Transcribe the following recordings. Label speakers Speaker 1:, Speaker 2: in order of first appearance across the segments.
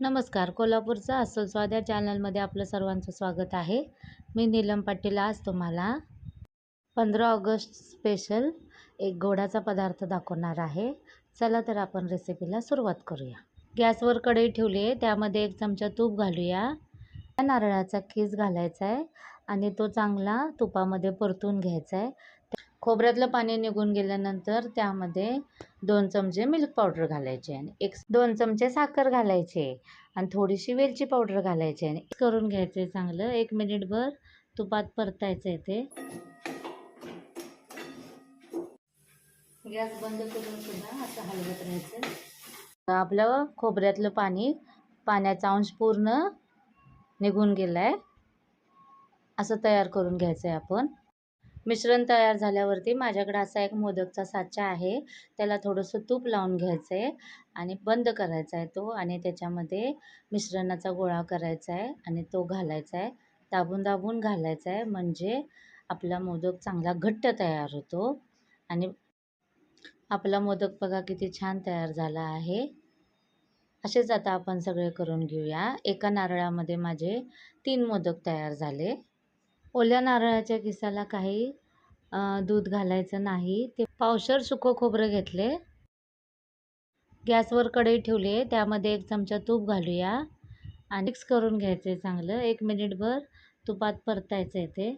Speaker 1: नमस्कार. कोल्हापूरचं अस्सल या चॅनलमध्ये आपलं सर्वांचं स्वागत आहे. मी नीलम पाटील आज तुम्हाला पंधरा ऑगस्ट स्पेशल एक गोडाचा पदार्थ दाखवणार आहे. चला तर आपण रेसिपीला सुरुवात करूया. गॅसवर कढई ठेवली आहे. त्यामध्ये एक चमचा तूप घालूया. नारळाचा खीस घालायचा आहे आणि तो चांगला तुपामध्ये परतून घ्यायचा आहे. खोबऱ्यातलं पाणी निघून गेल्यानंतर त्यामध्ये दोन चमचे मिल्क पावडर घालायचे आणि एक दोन चमचे साखर घालायचे आणि थोडीशी वेलची पावडर घालायची आणि करून घ्यायचे चांगलं. एक मिनिटभर तुपात परतायचं आहे ते. गॅस बंद करून सुद्धा असं हलवत राहायचं. आपलं खोबऱ्यातलं पाणी पाण्याचा अंश पूर्ण निघून गेला आहे असं तयार करून घ्यायचं आहे आपण. मिश्रण तयार झाल्यावरती माझ्याकडं असा एक मोदकचा साचा आहे. त्याला थोडंसं तूप लावून घ्यायचं आहे आणि बंद करायचा आहे तो आणि त्याच्यामध्ये मिश्रणाचा गोळा करायचा आहे आणि तो घालायचा आहे दाबून दाबून घालायचा आहे म्हणजे आपला मोदक चांगला घट्ट तयार होतो. आणि आपला मोदक बघा किती छान तयार झाला आहे. असेच आता आपण सगळे करून घेऊया. एका नारळामध्ये माझे तीन मोदक तयार झाले. ओल्या नारळाच्या किसाला काही दूध घालायचं नाही. ते पावशर सुकं खोबरं घेतले. गॅसवर कढई ठेवली. त्यामध्ये एक चमचा तूप घालूया. आणि मिक्स करून घ्यायचे चांगलं. एक मिनिटभर तुपात परतायचं आहे ते.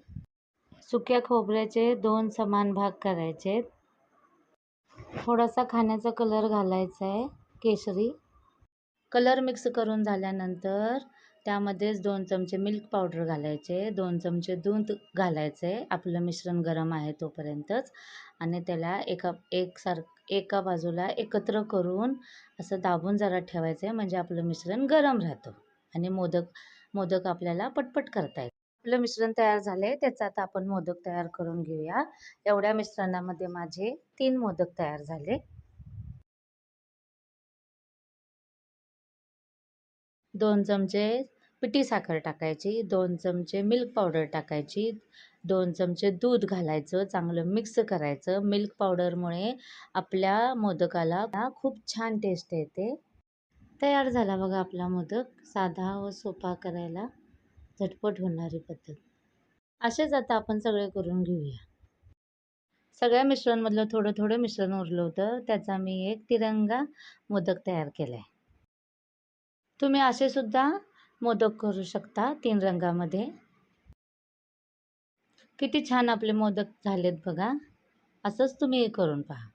Speaker 1: सुक्या खोबऱ्याचे दोन समान भाग करायचे थोडासा खाण्याचा कलर घालायचा आहे केशरी. कलर मिक्स करून झाल्यानंतर त्यामध्येच दोन चमचे मिल्क पावडर घालायचे दोन चमचे दूध घालायचे आपलं मिश्रण गरम आहे तोपर्यंतच. आणि त्याला एका एकसार एका बाजूला एकत्र करून असं दाबून जरा ठेवायचं आहे म्हणजे आपलं मिश्रण गरम राहतं. आणि मोदक मोदक आपल्याला पटपट करता येतं. आपलं मिश्रण तयार झालं आहे त्याचं आता आपण मोदक तयार करून घेऊया. एवढ्या मिश्रणामध्ये माझे तीन मोदक तयार झाले. दोन चमचे पिठी साखर टाकायची दोन चमचे मिल्क पावडर टाकायची दोन चमचे दूध घालायचं चांगलं मिक्स करायचं. मिल्क पावडरमुळे आपल्या मोदकाला खूप छान टेस्ट येते. तयार झाला बघा आपला मोदक साधा व सोपा करायला झटपट होणारी पद्धत. असेच आता आपण सगळे करून घेऊया. सगळ्या मिश्रणमधलं थोडं थोडं मिश्रण उरलं होतं त्याचा मी एक तिरंगा मोदक तयार केला आहे तुम्ही असे सुद्धा मोदक करू शकता तीन रंगामध्ये. किती छान आपले मोदक झालेत बघा. असंच तुम्ही करून पहा.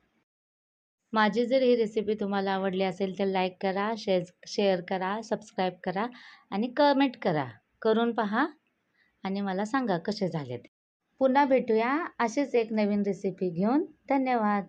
Speaker 1: माझी जर ही रेसिपी तुम्हाला आवडली असेल तर लाईक करा शेअर शेअर करा सबस्क्राईब करा आणि कमेंट करा. करून पहा आणि मला सांगा कसे झालेत. पुन्हा भेटूया अशीच एक नवीन रेसिपी घेऊन. धन्यवाद.